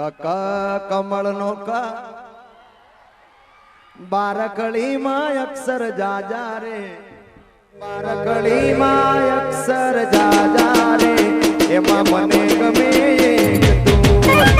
કકા કમળ નો કા. બારકળીમાં અક્ષર જાજા રે. બારકળીમાં અક્ષર જાજા રે. એમાં મને ગમે તું.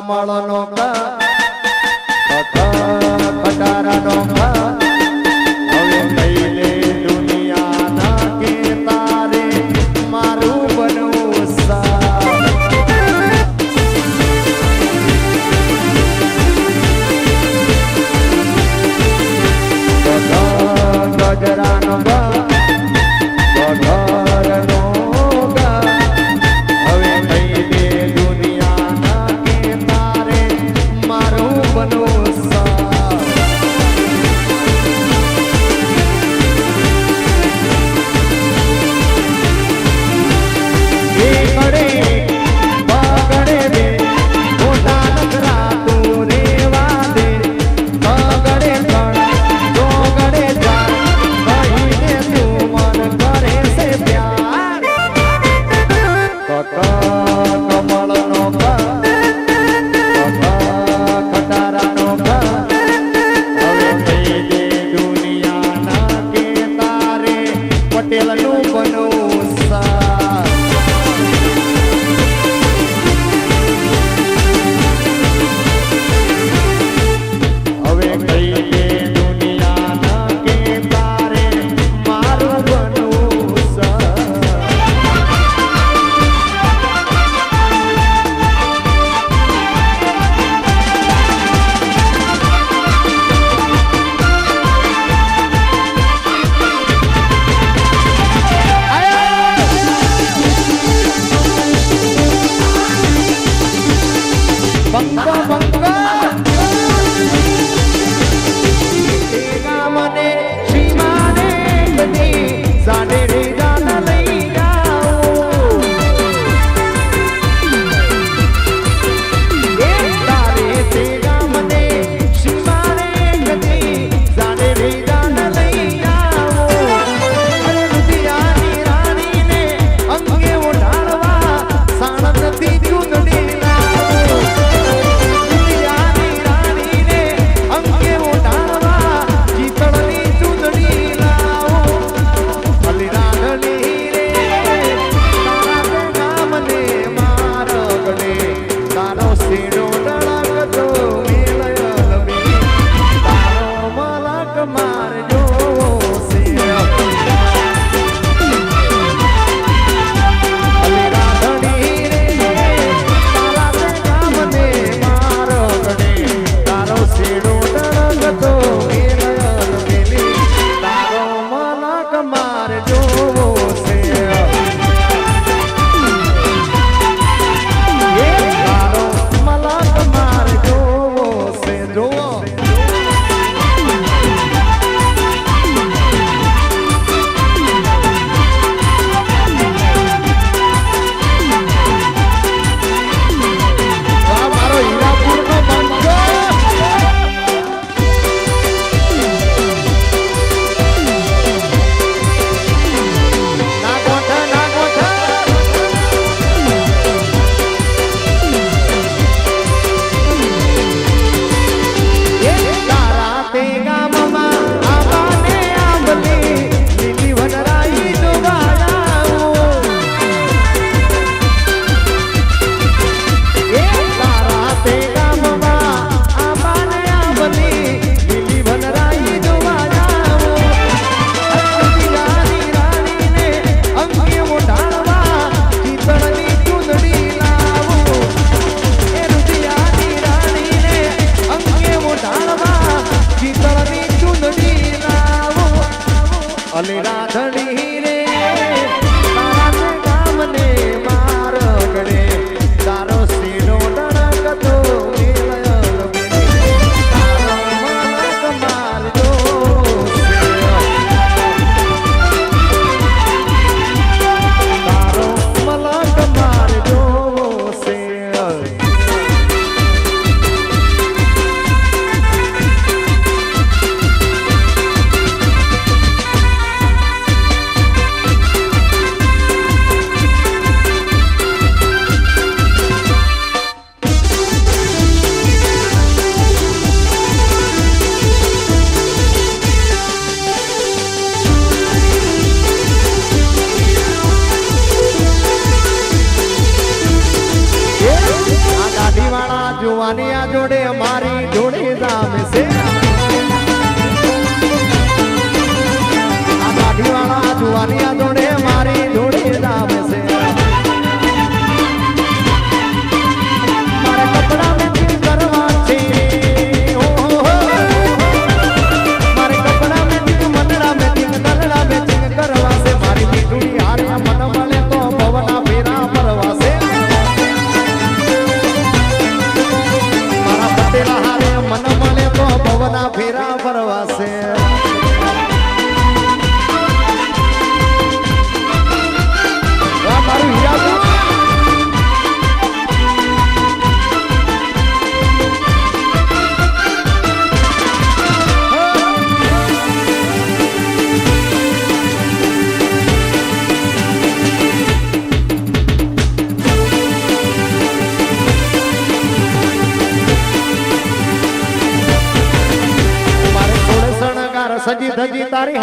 કમળનો કા Namo તારી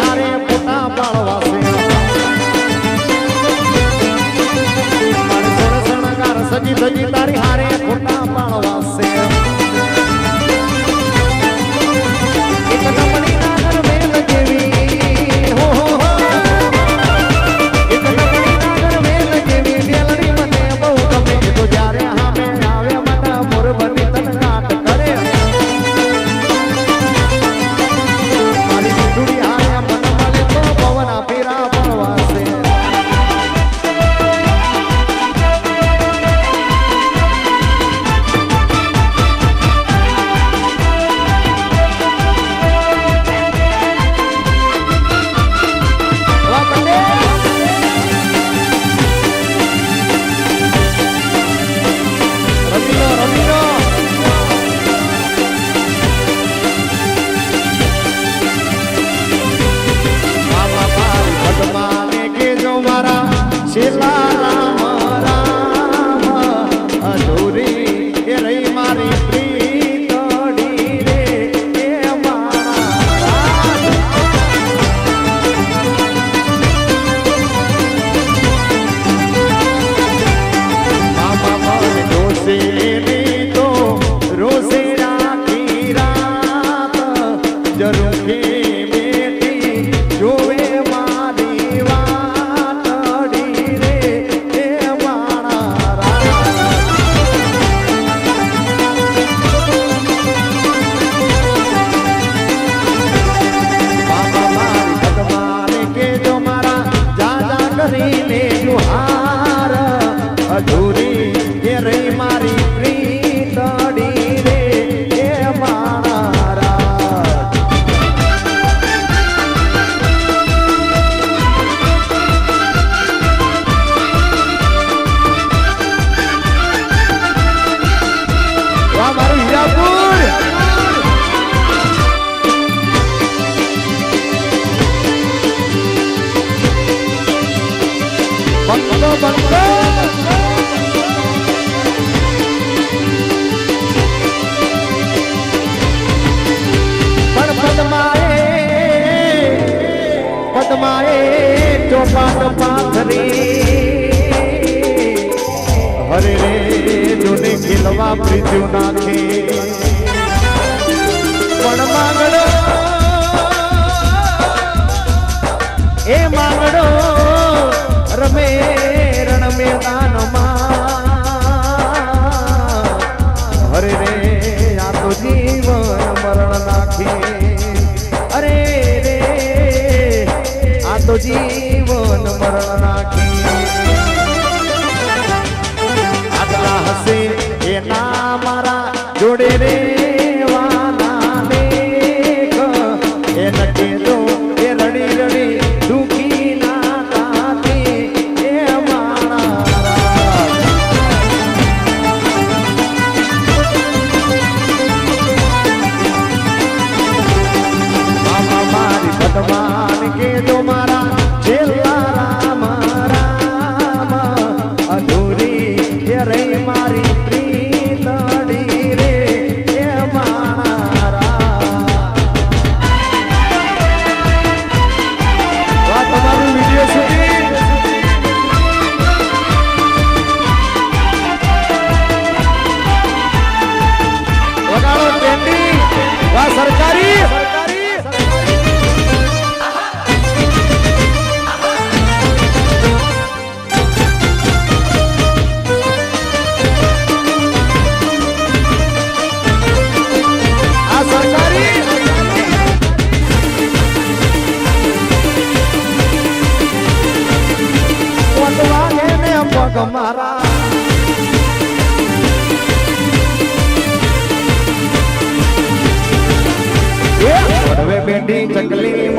પદ્માએ ચોપાટ પાથરી. હરે રે જોને ખીલવા પ્રીત્યું નાખે. પણ માંગડો એ માંગડો રમે. જીવનમાં. હરે રે આ તો જીવન મરણ નાખી. અરે જીવન મરણ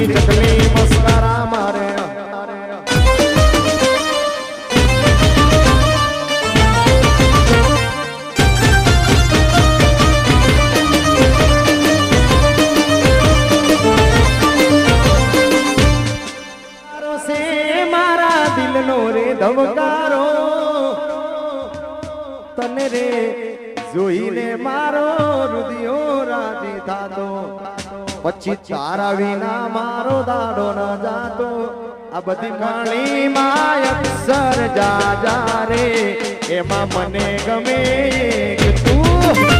Change પછી તારા વિના મારો દાડો ન જાતો. આ બધી માણી માય સર જા જા રે. એમાં મને ગમે તું